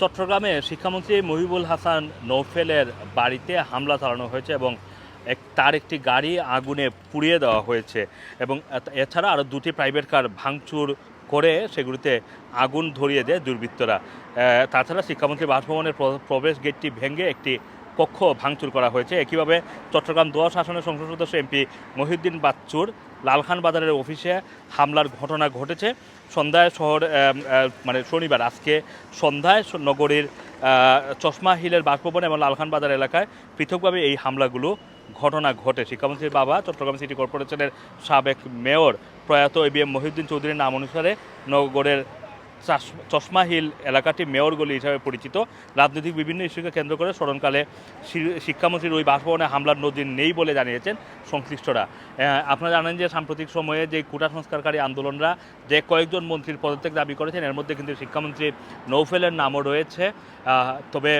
চট্টগ্রামে শিক্ষামন্ত্রী মহিবুল হাসান নৌফেলের বাড়িতে হামলা চালানো হয়েছে এবং এক তার একটি গাড়ি আগুনে পুড়িয়ে দেওয়া হয়েছে এবং এছাড়া আরও দুটি প্রাইভেট কার ভাঙচুর করে সেগুলিতে আগুন ধরিয়ে দেয় দুর্বৃত্তরা। তাছাড়া শিক্ষামন্ত্রী বাসভবনের প্রবেশ গেটটি ভেঙে একটি কক্ষ ভাঙচুর করা হয়েছে। একইভাবে চট্টগ্রাম দোয়াশ আসনের সংসদ সদস্য এমপি মহিউদ্দিন বাচ্চুর লালখান বাজারের অফিসে হামলার ঘটনা ঘটেছে। সন্ধ্যায় শহর মানে শনিবার আজকে সন্ধ্যায় নগরীর চশমা হিলের বাসভবন এবং লালখান বাজার এলাকায় পৃথকভাবে এই হামলাগুলো ঘটনা ঘটে। শিক্ষামন্ত্রীর বাবা, চট্টগ্রাম সিটি কর্পোরেশনের সাবেক মেয়র প্রয়াত এ বি এম মহিউদ্দিন চৌধুরীর নাম অনুসারে নগরের চশমা হিল এলাকাটি মেয়র গলি হিসাবে পরিচিত। রাজনৈতিক বিভিন্ন ইস্যুকে কেন্দ্র করে স্মরণকালে শিক্ষামন্ত্রীর ওই বাসভবনে হামলার নজির নেই বলে জানিয়েছেন সংশ্লিষ্টরা। আপনারা জানেন যে সাম্প্রতিক সময়ে যে কোটা সংস্কারকারী আন্দোলনরা যে কয়েকজন মন্ত্রীর পদত্যাগ দাবি করেছেন, এর মধ্যে কিন্তু শিক্ষামন্ত্রী নৌফেলের নামও রয়েছে। তবে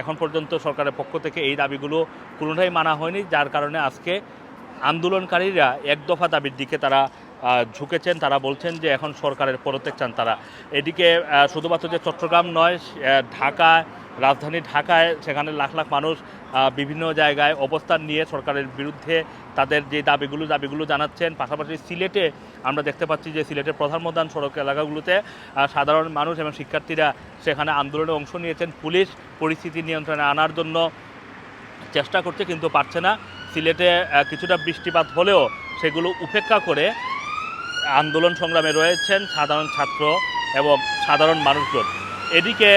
এখন পর্যন্ত সরকারের পক্ষ থেকে এই দাবিগুলো কোনোটাই মানা হয়নি, যার কারণে আজকে আন্দোলনকারীরা এক দফা দাবির দিকে তারা ঝুঁকেছেন, তারা বলছেন যে এখন সরকারের পদত্যাগ চান তারা। এদিকে শুধুমাত্র যে চট্টগ্রাম নয় ঢাকা, রাজধানী ঢাকায় সেখানে লাখ লাখ মানুষ বিভিন্ন জায়গায় অবস্থান নিয়ে সরকারের বিরুদ্ধে তাদের যে দাবিগুলো দাবিগুলো জানাচ্ছেন। পাশাপাশি সিলেটে আমরা দেখতে পাচ্ছি যে সিলেটের প্রধান প্রধান সড়ক এলাকাগুলোতে সাধারণ মানুষ এবং শিক্ষার্থীরা সেখানে আন্দোলনে অংশ নিয়েছেন। পুলিশ পরিস্থিতি নিয়ন্ত্রণে আনার জন্য চেষ্টা করছে, কিন্তু পারছে না। সিলেটে কিছুটা বৃষ্টিপাত হলেও সেগুলো উপেক্ষা করে আন্দোলন সংগ্রামে রয়েছেন সাধারণ ছাত্র এবং সাধারণ মানুষজন। এদিকে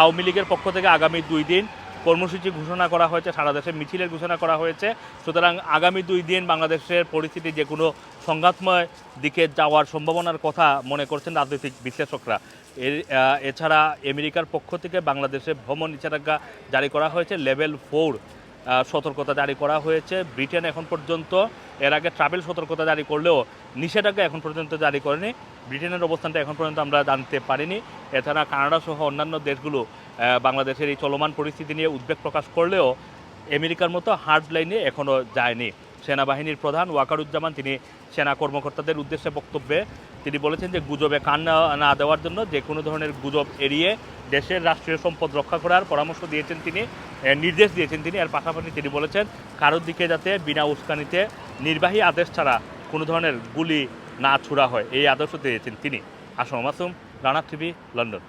আওয়ামী লীগের পক্ষ থেকে আগামী দুই দিন কর্মসূচি ঘোষণা করা হয়েছে, সারা দেশে মিছিলের ঘোষণা করা হয়েছে। সুতরাং আগামী দুই দিন বাংলাদেশের পরিস্থিতি যে কোনো সংঘাতময় দিকে যাওয়ার সম্ভাবনার কথা মনে করছেন রাজনৈতিক বিশ্লেষকরা। এর এছাড়া আমেরিকার পক্ষ থেকে বাংলাদেশে ভ্রমণ নিষেধাজ্ঞা জারি করা হয়েছে, লেভেল ফোর। সতর্কতা জারি করা হয়েছে। ব্রিটেন এখন পর্যন্ত এর আগে ট্রাভেল সতর্কতা জারি করলেও নিষেধাজ্ঞা এখন পর্যন্ত জারি করেনি। ব্রিটেনের অবস্থানটা এখন পর্যন্ত আমরা জানতে পারিনি। এছাড়া কানাডা সহ অন্যান্য দেশগুলো বাংলাদেশের এই চলমান পরিস্থিতি নিয়ে উদ্বেগ প্রকাশ করলেও আমেরিকার মতো হার্ড লাইনে এখনও যায়নি। সেনাবাহিনীর প্রধান ওয়াকারুজ্জামান, তিনি সেনা কর্মকর্তাদের উদ্দেশ্যে বক্তব্যে তিনি বলেছেন যে গুজবে কান না- দেওয়ার জন্য যে কোনো ধরনের গুজব এড়িয়ে দেশের রাষ্ট্রীয় সম্পদ রক্ষা করার পরামর্শ দিয়েছেন তিনি নির্দেশ দিয়েছেন তিনি। এর পাশাপাশি তিনি বলেছেন, কারোর দিকে যাতে বিনা উস্কানিতে নির্বাহী আদেশ ছাড়া কোনো ধরনের গুলি না ছুড়া হয়, এই আদর্শ দিয়েছেন তিনি। Assam Masum Rana TV, London.